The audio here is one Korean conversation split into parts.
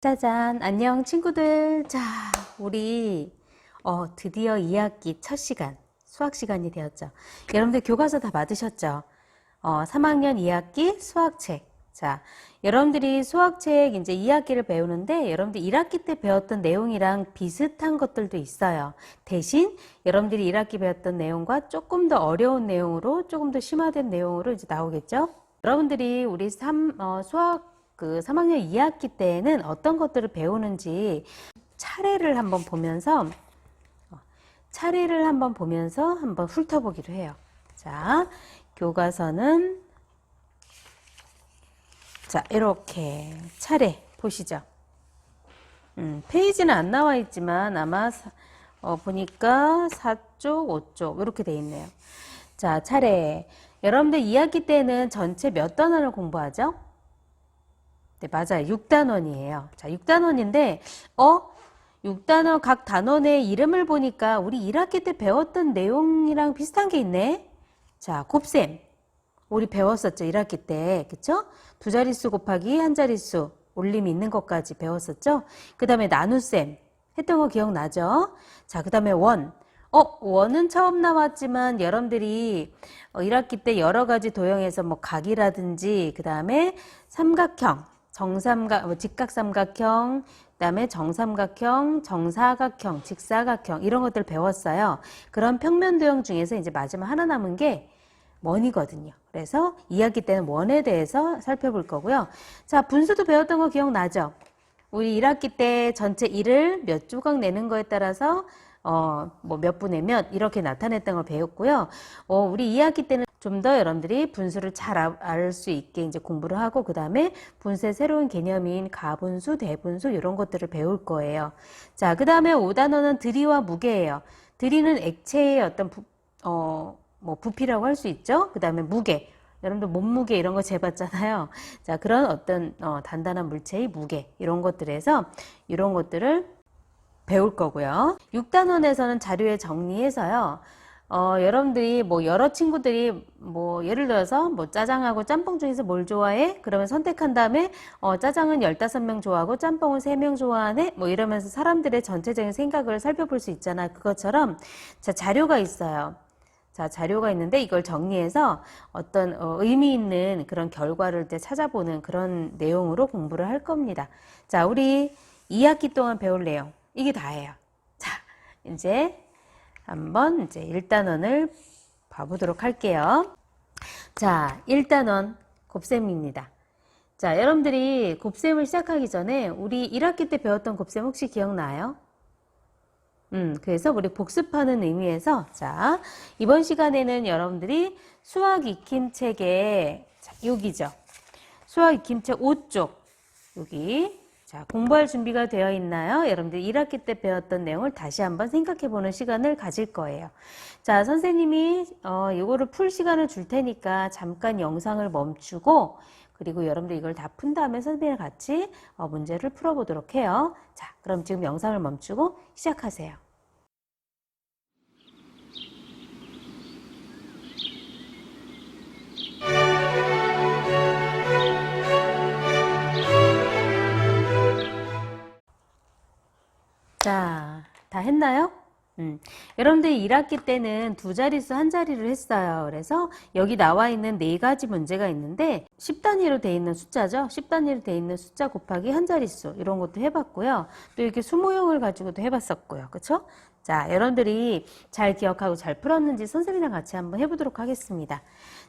짜잔, 안녕 친구들. 자, 우리 어, 드디어 2학기 첫 시간, 수학 시간이 되었죠. 여러분들 교과서 다 받으셨죠? 어, 3학년 2학기 수학책. 자, 여러분들이 수학책 이제 2학기를 배우는데 여러분들 1학기 때 배웠던 내용이랑 비슷한 것들도 있어요. 대신 여러분들이 1학기 배웠던 내용과 조금 더 어려운 내용으로 조금 더 심화된 내용으로 이제 나오겠죠? 여러분들이 우리 3, 어, 수학 그 3학년 2학기 때에는 어떤 것들을 배우는지 차례를 한번 보면서 어, 차례를 한번 보면서 한번 훑어보기로 해요. 자, 교과서는 자, 이렇게 차례 보시죠. 음, 페이지는 안 나와 있지만 아마 사- 어, 보니까 4쪽, 5쪽 이렇게 돼 있네요. 자, 차례. 여러분들 2학기 때는 전체 몇 단원을 공부하죠? 네, 맞아요. 6단원이에요. 자, 6단원인데, 어? 6단원 각 단원의 이름을 보니까 우리 1학기 때 배웠던 내용이랑 비슷한 게 있네? 자, 곱셈. 우리 배웠었죠. 1학기 때. 그쵸? 두 자릿수 곱하기 한 자릿수. 올림이 있는 것까지 배웠었죠? 그 다음에 나눗셈. 했던 거 기억나죠? 자, 그 다음에 원. 어, 원은 처음 나왔지만 여러분들이 어, 1학기 때 여러 가지 도형에서 뭐 각이라든지 그 다음에 삼각형, 정삼각, 뭐 직각삼각형, 그 다음에 정삼각형, 정사각형, 직사각형 이런 것들 배웠어요. 그런 평면 도형 중에서 이제 마지막 하나 남은 게 원이거든요. 그래서 2학기 때는 원에 대해서 살펴볼 거고요. 자, 분수도 배웠던 거 기억나죠? 우리 1학기 때 전체 1을 몇 조각 내는 거에 따라서 어, 뭐 몇 분의 몇 이렇게 나타냈던 걸 배웠고요. 어, 우리 2학기 때는 좀 더 여러분들이 분수를 잘 알 수 있게 이제 공부를 하고 그 다음에 분수의 새로운 개념인 가분수, 대분수 이런 것들을 배울 거예요. 자, 그 다음에 5단원은 들이와 무게예요. 들이는 액체의 어떤 부, 어, 뭐 부피라고 할 수 있죠. 그 다음에 무게. 여러분들 몸무게 이런 거 재봤잖아요. 자, 그런 어떤 어, 단단한 물체의 무게 이런 것들에서 이런 것들을 배울 거고요. 6단원에서는 자료에 정리해서요. 어, 여러분들이 뭐 여러 친구들이 뭐 예를 들어서 뭐 짜장하고 짬뽕 중에서 뭘 좋아해? 그러면 선택한 다음에 어, 짜장은 15명 좋아하고 짬뽕은 3명 좋아하네? 뭐 이러면서 사람들의 전체적인 생각을 살펴볼 수 있잖아. 그것처럼 자, 자료가 있어요. 자, 자료가 있는데 이걸 정리해서 어떤 어, 의미 있는 그런 결과를 이제 찾아보는 그런 내용으로 공부를 할 겁니다. 자, 우리 2학기 동안 배울 내용. 이게 다예요. 자, 이제 한번 이제 1단원을 봐보도록 할게요. 자, 1단원 곱셈입니다. 자, 여러분들이 곱셈을 시작하기 전에 우리 1학기 때 배웠던 곱셈 혹시 기억나요? 음, 그래서 우리 복습하는 의미에서 자, 이번 시간에는 여러분들이 수학 익힘책에 자, 여기죠. 수학 익힘책 5쪽 여기 자, 공부할 준비가 되어 있나요? 여러분들 1학기 때 배웠던 내용을 다시 한번 생각해 보는 시간을 가질 거예요. 자, 선생님이 어, 이거를 풀 시간을 줄 테니까 잠깐 영상을 멈추고 그리고 여러분들 이걸 다 푼 다음에 선생님이랑 같이 어, 문제를 풀어보도록 해요. 자, 그럼 지금 영상을 멈추고 시작하세요. 자, 다 했나요? 음. 여러분들 1학기 때는 두 자릿수 한 자리를 했어요. 그래서 여기 나와 있는 네 가지 문제가 있는데 10단위로 돼 있는 숫자죠. 10단위로 돼 있는 숫자 곱하기 한 자릿수 이런 것도 해봤고요. 또 이렇게 수모형을 가지고도 해봤었고요. 그쵸? 자, 여러분들이 잘 기억하고 잘 풀었는지 선생님이랑 같이 한번 해보도록 하겠습니다.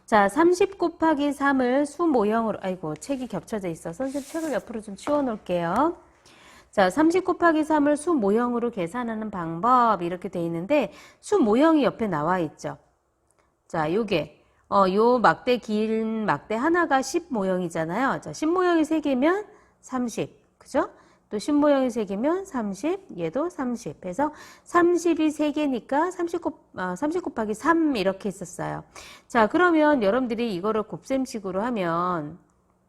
자, 30 곱하기 3을 수모형으로, 아이고, 책이 겹쳐져 있어. 선생님 책을 옆으로 좀 치워 놓을게요. 자, 30 곱하기 3을 수 모형으로 계산하는 방법 이렇게 돼 있는데 수 모형이 옆에 나와 있죠. 자, 요게 어, 요 막대 긴 막대 하나가 10 모형이잖아요. 자, 10 모형이 3개면 30. 그죠? 또 10 모형이 3개면 30, 얘도 30. 해서 30이 3개니까 30, 곱, 아, 30 곱하기 3 이렇게 있었어요. 자, 그러면 여러분들이 이거를 곱셈식으로 하면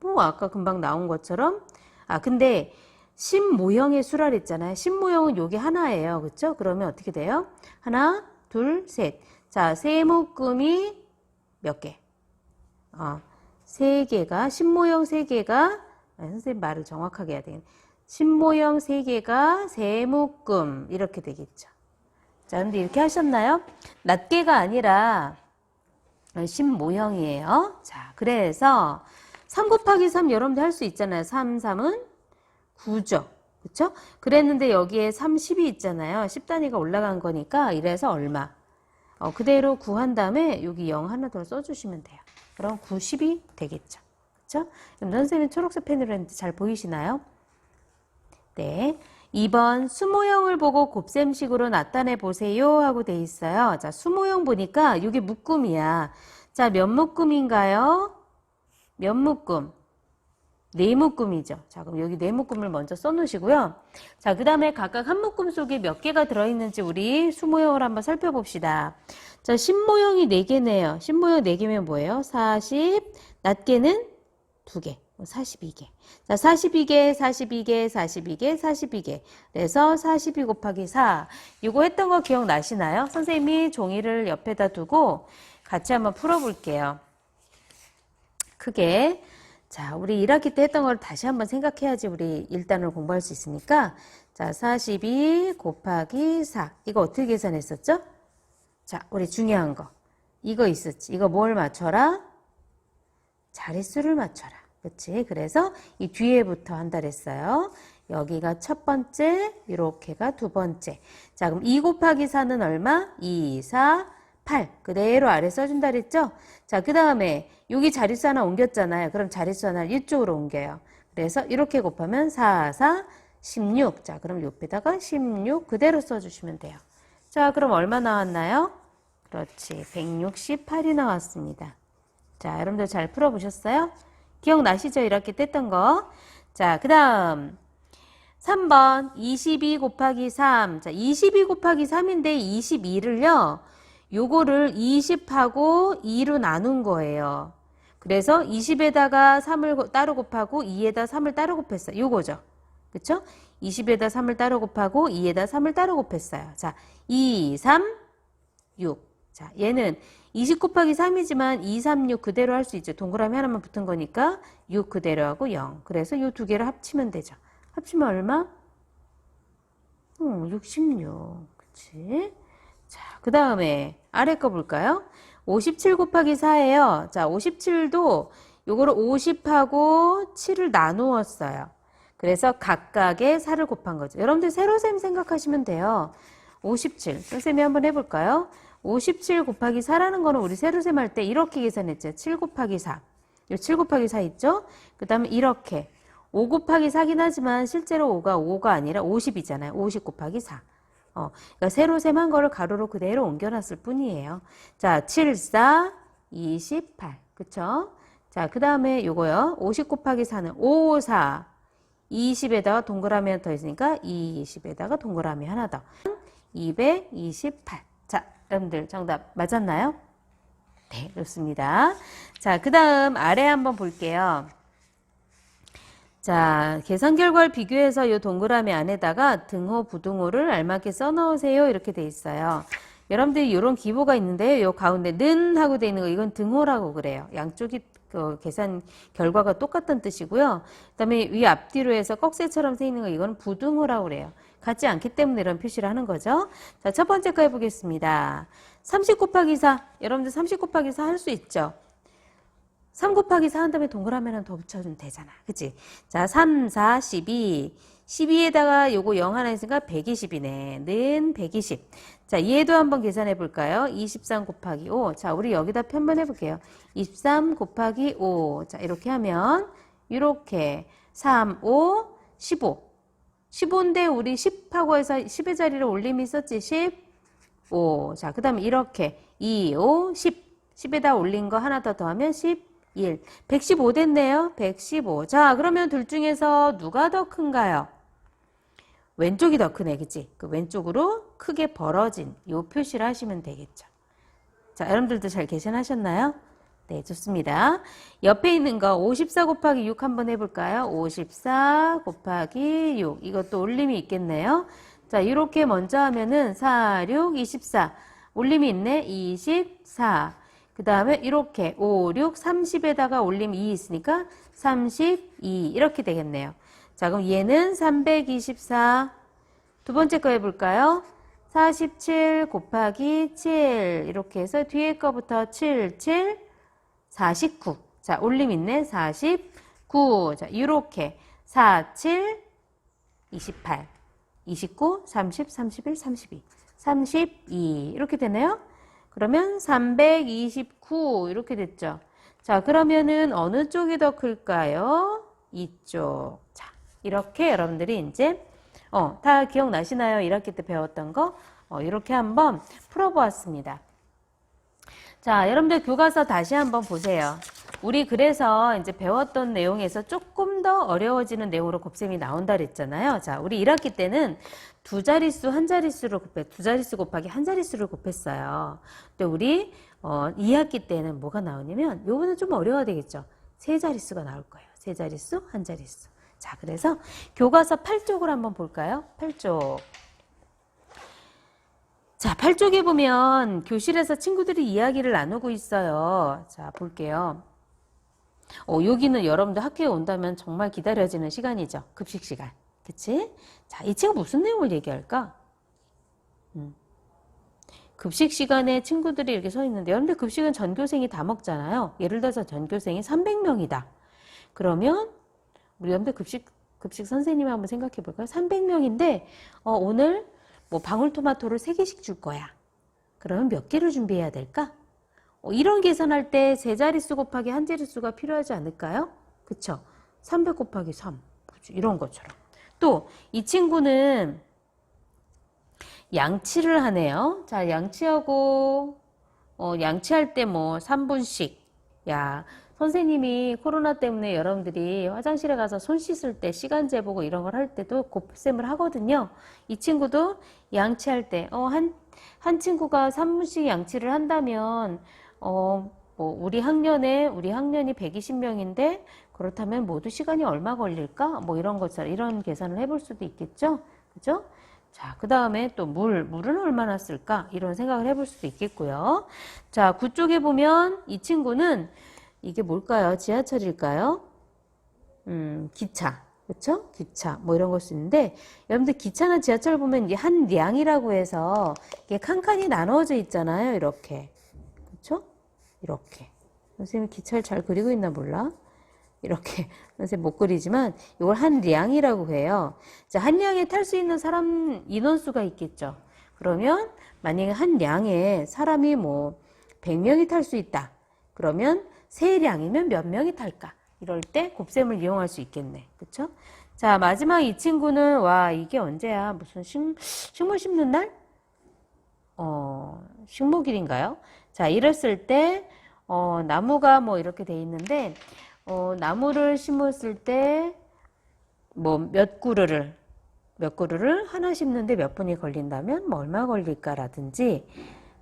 뭐 아까 금방 나온 것처럼 아, 근데 10 모형의 수랄 있잖아요. 10 모형은 요게 하나예요. 그렇죠? 그러면 어떻게 돼요? 하나, 둘, 셋. 자, 세모금이 몇 개? 어, 세 개가 10 모형 세 개가 아, 선생님 말을 정확하게 해야 되겠네. 신모형 3개가 세묶음 이렇게 되겠죠. 자, 근데 이렇게 하셨나요? 낱개가 아니라 신모형이에요. 자, 그래서 3 곱하기 3 여러분들 할 수 있잖아요. 3, 3은 9죠. 그쵸? 그랬는데 여기에 30이 있잖아요. 10단위가 올라간 거니까 이래서 얼마? 어, 그대로 구한 다음에 여기 0 하나 더 써주시면 돼요. 그럼 90이 되겠죠. 그쵸? 그럼 선생님 초록색 펜으로 했는데 잘 보이시나요? 네. 2번 수모형을 보고 곱셈식으로 나타내 보세요 하고 돼 있어요. 자, 수모형 보니까 이게 묶음이야. 자, 몇 묶음인가요? 몇 묶음? 네 묶음이죠. 자, 그럼 여기 네 묶음을 먼저 써놓으시고요. 자, 그 다음에 각각 한 묶음 속에 몇 개가 들어있는지 우리 수모형을 한번 살펴봅시다. 자, 신모형이 네 개네요. 신모형 네 개면 뭐예요? 40, 낱개는 두 개. 42개. 자, 42개, 42개, 42개, 42개. 그래서 42 곱하기 4. 이거 했던 거 기억나시나요? 선생님이 종이를 옆에다 두고 같이 한번 풀어볼게요. 크게. 자, 우리 1학기 때 했던 걸 다시 한번 생각해야지 우리 1단을 공부할 수 있으니까. 자, 42 곱하기 4. 이거 어떻게 계산했었죠? 자, 우리 중요한 거. 이거 있었지. 이거 뭘 맞춰라? 자릿수를 맞춰라. 그치? 그래서 이 뒤에부터 한다 그랬어요. 여기가 첫 번째, 이렇게가 두 번째. 자, 그럼 2 곱하기 4는 얼마? 2, 4, 8. 그대로 아래 써준다 그랬죠? 자, 그 다음에 여기 자릿수 하나 옮겼잖아요. 그럼 자릿수 하나 이쪽으로 옮겨요. 그래서 이렇게 곱하면 4, 4, 16. 자, 그럼 옆에다가 16 그대로 써주시면 돼요. 자, 그럼 얼마 나왔나요? 그렇지. 168이 나왔습니다. 자, 여러분들 잘 풀어보셨어요? 기억나시죠? 이렇게 뗐던 거. 자, 그 다음. 3번. 22 곱하기 3. 자, 22 곱하기 3인데 22를요. 요거를 20하고 2로 나눈 거예요. 그래서 20에다가 3을 따로 곱하고 2에다 3을 따로 곱했어요. 요거죠. 그쵸? 20에다 3을 따로 곱하고 2에다 3을 따로 곱했어요. 자, 2, 3, 6. 자, 얘는 20 곱하기 3이지만 2, 3, 6 그대로 할 수 있죠. 동그라미 하나만 붙은 거니까 6 그대로 하고 0. 그래서 이두 개를 합치면 되죠. 합치면 얼마? 음, 66. 그치? 자, 그 다음에 아래 거 볼까요? 57 곱하기 4예요. 자, 57도 요거를 50하고 7을 나누었어요. 그래서 각각의 4를 곱한 거죠. 여러분들 세로셈 생각하시면 돼요. 57. 선생님이 한번 해볼까요? 57 곱하기 4라는 거는 우리 세로셈 할 때 이렇게 계산했죠. 7 곱하기 4. 요7 곱하기 4 있죠? 그 다음에 이렇게. 5 곱하기 4긴 하지만 실제로 5가 5가 아니라 50이잖아요. 50 곱하기 4. 어, 그러니까 세로셈 한 거를 가로로 그대로 옮겨놨을 뿐이에요. 자, 7, 4, 28. 그쵸? 자, 그 다음에 요거요. 50 곱하기 4는 5, 4. 20에다가 동그라미 하나 더 있으니까 20에다가 동그라미 하나 더. 228. 자, 여러분들 정답 맞았나요? 네, 좋습니다. 자, 그 다음 아래 한번 볼게요. 자, 계산 결과를 비교해서 이 동그라미 안에다가 등호, 부등호를 알맞게 써넣으세요. 이렇게 돼 있어요. 여러분들이 이런 기보가 있는데요. 요 가운데 는 하고 돼 있는 거 이건 등호라고 그래요. 양쪽이 그 계산 결과가 똑같은 뜻이고요. 그다음에 위 앞뒤로 해서 꺽쇠처럼 돼 있는 거 이건 부등호라고 그래요. 같지 않기 때문에 이런 표시를 하는 거죠. 자, 첫 번째 거 해보겠습니다. 30 곱하기 4. 여러분들 30 곱하기 4 할 수 있죠? 3 곱하기 4 한 다음에 동그라미 하나 더 붙여주면 되잖아. 그치? 자, 3, 4, 12. 12에다가 요거 0 하나 있으니까 120이네. 는 120. 자, 얘도 한번 계산해 볼까요? 23 곱하기 5. 자, 우리 여기다 편번해 볼게요. 23 곱하기 5. 자, 이렇게 하면 이렇게 3, 5, 15. 15인데 우리 10하고 해서 10의 자리를 올림이 있었지. 15. 자, 그 다음에 이렇게 2, 5, 10. 10에다 올린 거 하나 더 더하면 11. 115 됐네요. 115. 자, 그러면 둘 중에서 누가 더 큰가요? 왼쪽이 더 크네, 그치? 그 왼쪽으로 크게 벌어진 요 표시를 하시면 되겠죠. 자, 여러분들도 잘 계산하셨나요? 네, 좋습니다. 옆에 있는 거 54 곱하기 6 한번 해볼까요? 54 곱하기 6. 이것도 올림이 있겠네요. 자, 이렇게 먼저 하면은 4, 6, 24. 올림이 있네. 24. 그 다음에 이렇게 5, 6, 30에다가 올림 2 있으니까 32. 이렇게 되겠네요. 자, 그럼 얘는 324. 두 번째 거 해볼까요? 47 곱하기 7. 이렇게 해서 뒤에 거부터 7, 7, 49. 자, 올림 있네. 49. 자, 이렇게. 4, 7, 28, 29, 30, 31, 32, 32. 이렇게 되네요. 그러면 329. 이렇게 됐죠. 자, 그러면은 어느 쪽이 더 클까요? 이쪽. 자, 이렇게 여러분들이 이제 어, 다 기억나시나요? 1학기 때 배웠던 거? 어, 이렇게 한번 풀어보았습니다. 자, 여러분들 교과서 다시 한번 보세요. 우리 그래서 이제 배웠던 내용에서 조금 더 어려워지는 내용으로 곱셈이 나온다 그랬잖아요. 자, 우리 1학기 때는 두 자릿수, 한 자릿수를 곱해, 두 자릿수 곱하기 한 자릿수를 곱했어요. 근데 우리 어, 2학기 때는 뭐가 나오냐면 요거는 좀 어려워야 되겠죠. 세 자릿수가 나올 거예요. 세 자릿수, 한 자릿수. 자, 그래서 교과서 8쪽을 한번 볼까요? 8쪽. 자, 8쪽에 보면 교실에서 친구들이 이야기를 나누고 있어요. 자, 볼게요. 어, 여기는 여러분들 학교에 온다면 정말 기다려지는 시간이죠. 급식 시간. 그치? 자, 이 친구 무슨 내용을 얘기할까? 음. 급식 시간에 친구들이 이렇게 서 있는데, 여러분들 급식은 전교생이 다 먹잖아요. 예를 들어서 전교생이 300명이다. 그러면, 우리 여러분들 급식, 급식 선생님 한번 생각해 볼까요? 300명인데, 어, 오늘 뭐 방울토마토를 3개씩 줄 거야. 그러면 몇 개를 준비해야 될까? 어, 이런 계산할 때 세 자릿수 곱하기 한 자릿수가 필요하지 않을까요? 그쵸? 300 곱하기 3. 그쵸? 이런 것처럼. 또, 이 친구는 양치를 하네요. 자, 양치하고, 어, 양치할 때 뭐 3분씩. 야, 선생님이 코로나 때문에 여러분들이 화장실에 가서 손 씻을 때 시간 재보고 이런 걸 할 때도 곱셈을 하거든요. 이 친구도 양치할 때, 어, 한, 한 친구가 3분씩 양치를 한다면, 어, 뭐, 우리 학년에, 우리 학년이 120명인데, 그렇다면 모두 시간이 얼마 걸릴까? 뭐 이런 것처럼, 이런 계산을 해볼 수도 있겠죠? 그죠? 자, 그 다음에 또 물, 물은 얼마나 쓸까? 이런 생각을 해볼 수도 있겠고요. 자, 구쪽에 보면 이 친구는 이게 뭘까요? 지하철일까요? 음, 기차. 그쵸? 기차. 뭐 이런 걸수 있는데, 여러분들 기차나 지하철 보면 이게 한 량이라고 해서 이게 칸칸이 나눠져 있잖아요. 이렇게. 그쵸? 이렇게. 선생님이 기차를 잘 그리고 있나 몰라? 이렇게 선생님 못 그리지만 이걸 한 량이라고 해요. 자, 한 량에 탈 수 있는 사람 인원수가 있겠죠. 그러면 만약에 한 량에 사람이 뭐 100명이 탈 수 있다. 그러면 세 량이면 몇 명이 탈까? 이럴 때 곱셈을 이용할 수 있겠네. 그쵸? 자, 마지막 이 친구는 와, 이게 언제야? 무슨 식, 식물 심는 날? 어, 식목일인가요? 자, 이랬을 때 어, 나무가 뭐 이렇게 돼 있는데 어, 나무를 심었을 때 뭐 몇 그루를 몇 그루를 하나 심는데 몇 분이 걸린다면 뭐 얼마 걸릴까라든지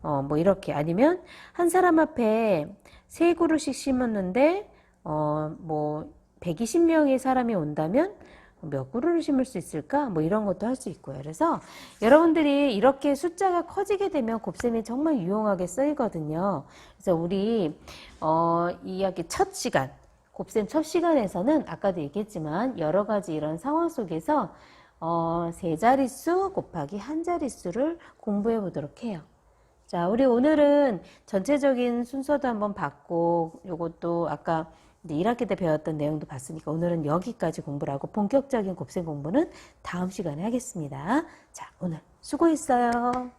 어, 뭐 이렇게 아니면 한 사람 앞에 세 그루씩 심었는데 어, 뭐 120명의 사람이 온다면 몇 그루를 심을 수 있을까? 뭐 이런 것도 할 수 있고요. 그래서 여러분들이 이렇게 숫자가 커지게 되면 곱셈이 정말 유용하게 쓰이거든요. 그래서 우리 어, 이 이야기 첫 시간 곱셈 첫 시간에서는 아까도 얘기했지만 여러 가지 이런 상황 속에서 어, 세 자릿수 곱하기 한 자릿수를 공부해 보도록 해요. 자, 우리 오늘은 전체적인 순서도 한번 봤고, 요것도 아까 이제 1학기 때 배웠던 내용도 봤으니까 오늘은 여기까지 공부를 하고 본격적인 곱셈 공부는 다음 시간에 하겠습니다. 자, 오늘 수고했어요.